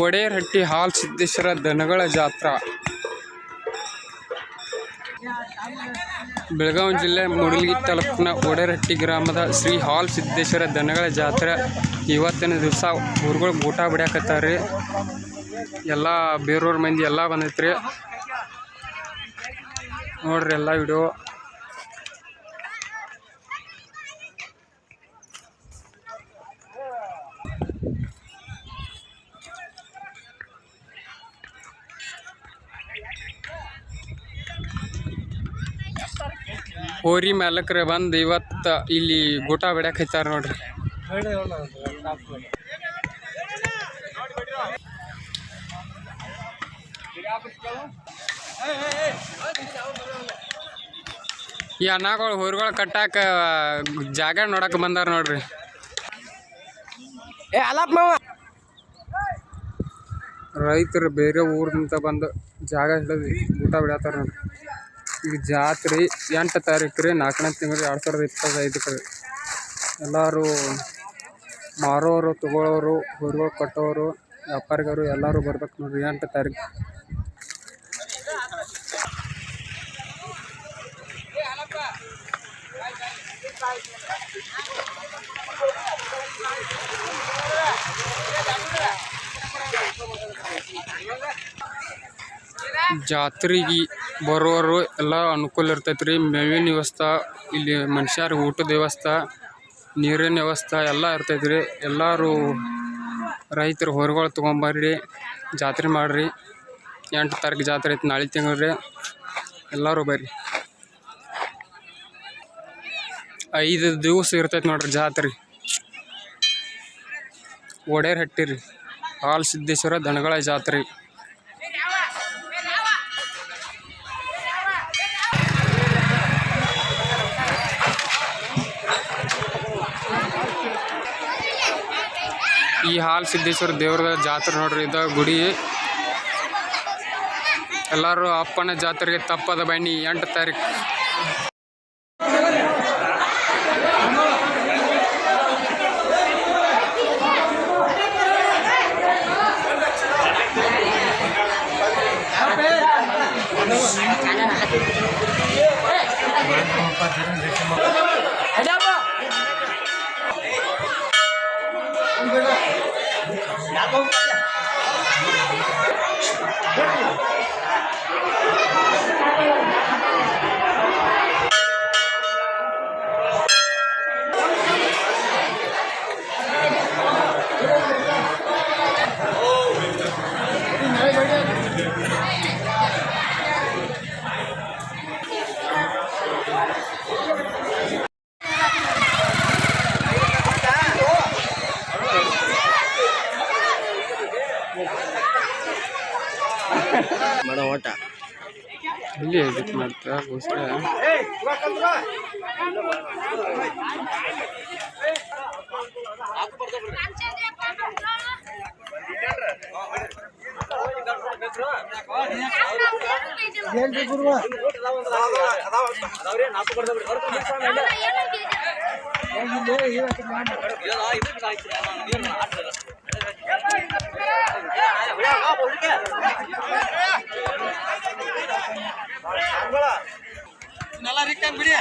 ಒಡೇರಹಟ್ಟಿ ಹಾಲ್ ಸಿದ್ದೇಶ್ವರ ದನಗಳ ಜಾತ್ರಾ. ಬೆಳಗಾವಿ ಜಿಲ್ಲೆ ಮೂಡಲಗಿ ತಾಲೂಕಿನ ಒಡೇರಹಟ್ಟಿ ಗ್ರಾಮದ ಶ್ರೀ ಹಾಲ್ ಸಿದ್ದೇಶ್ವರ ದನಗಳ ಜಾತ್ರೆ. ಇವತ್ತಿನ ದಿವಸ ಊರುಗಳು ಊಟ ಬಿಡ್ಯಾಕತ್ತಾರ. ಎಲ್ಲ ಬೇರೂರ್ ಮಂದಿ ಎಲ್ಲ ಬಂದೈತ್ರಿ. ನೋಡ್ರಿ ಎಲ್ಲ ವಿಡಿಯೋ ಹೋರಿ ಮಾಲಕ್ರ ಬಂದು ಇವತ್ತು ಇಲ್ಲಿ ಗೂಟ ಬಿಡ್ಯಾಕ ಹಚ್ಚಾರ ನೋಡ್ರಿ. ಈ ಅನ್ನಗಳು ಹೋರಿಗಳು ಕಟ್ಟಾಕ ಜಾಗ ನೋಡಕ್ ಬಂದಾರ ನೋಡ್ರಿ. ಏ ಅಲ್ಲಪ್ಪ ರೈತರು ಬೇರೆ ಊರಿಂದ ಬಂದು ಜಾಗ ಹಿಡಿದು ಊಟ ಬಿಡತ್ತಾರ ನೋಡ್ರಿ. ಈಗ ಜಾತ್ರೆ ಎಂಟು ತಾರೀಕು ರೀ, ನಾಲ್ಕನೇ ತಿಂಗಳು ಎರಡು ಸಾವಿರದ ಇಪ್ಪತ್ತೈದಕ್ಕೆ ರೀ. ಎಲ್ಲರೂ ಮಾರೋರು ತಗೊಳ್ಳೋರು ಊರುಗಳು ಕಟ್ಟೋರು ವ್ಯಾಪಾರಿಗರು ಎಲ್ಲರೂ ಬರ್ಬೇಕು ನೋಡ್ರಿ ಎಂಟು ತಾರೀಕು. ಜಾತ್ರೆಗೆ ಬರೋರು ಎಲ್ಲ ಅನುಕೂಲ ಇರ್ತೈತೆ ರೀ. ಮೇವಿನ ವ್ಯವಸ್ಥೆ, ಇಲ್ಲಿ ಮನುಷ್ಯರ ಊಟದ ವ್ಯವಸ್ಥೆ, ನೀರಿನ ವ್ಯವಸ್ಥೆ ಎಲ್ಲ ಇರ್ತೈತೆ ರೀ. ಎಲ್ಲರೂ ರೈತರು ಹೊರಗಳು ತೊಗೊಂಬರ್ರಿ, ಜಾತ್ರೆ ಮಾಡಿರಿ. ಎಂಟು ತಾರೀಕು ಜಾತ್ರೆ ಐತೆ, ನಾಳೆ ತಿಂಗಳು ರೀ. ಎಲ್ಲರೂ ಬರ್ರಿ. ಐದು ದಿವಸ ಇರ್ತೈತೆ ನೋಡ್ರಿ ಜಾತ್ರೆ. ಒಡೆಯರ್ ಹಟ್ಟಿರಿ. ಹಾಲ್ ಸಿದ್ದೇಶ್ವರ ದನಗಳ ಜಾತ್ರೆ. ಈ ಹಾಲ್ ಸಿದ್ದೇಶ್ವರ ದೇವ್ರದ ಜಾತ್ರೆ ನೋಡ್ರಿ, ಇದ ಗುಡಿ. ಎಲ್ಲರೂ ಅಪ್ಪನ ಜಾತ್ರೆಗೆ ತಪ್ಪದ ಬನ್ನಿ, ಎಂಟು ತಾರೀಕು. đã có ಮಾಡೋ ಓಟ. ಇಲ್ಲಿ ಎಡಿಟ್ ಮಾಡ್ತಾ ಗೋಸ್ಕರ ಏನ್ರಿ ಗುರುವ நல்லா ரிட்டர்ன் பிடி.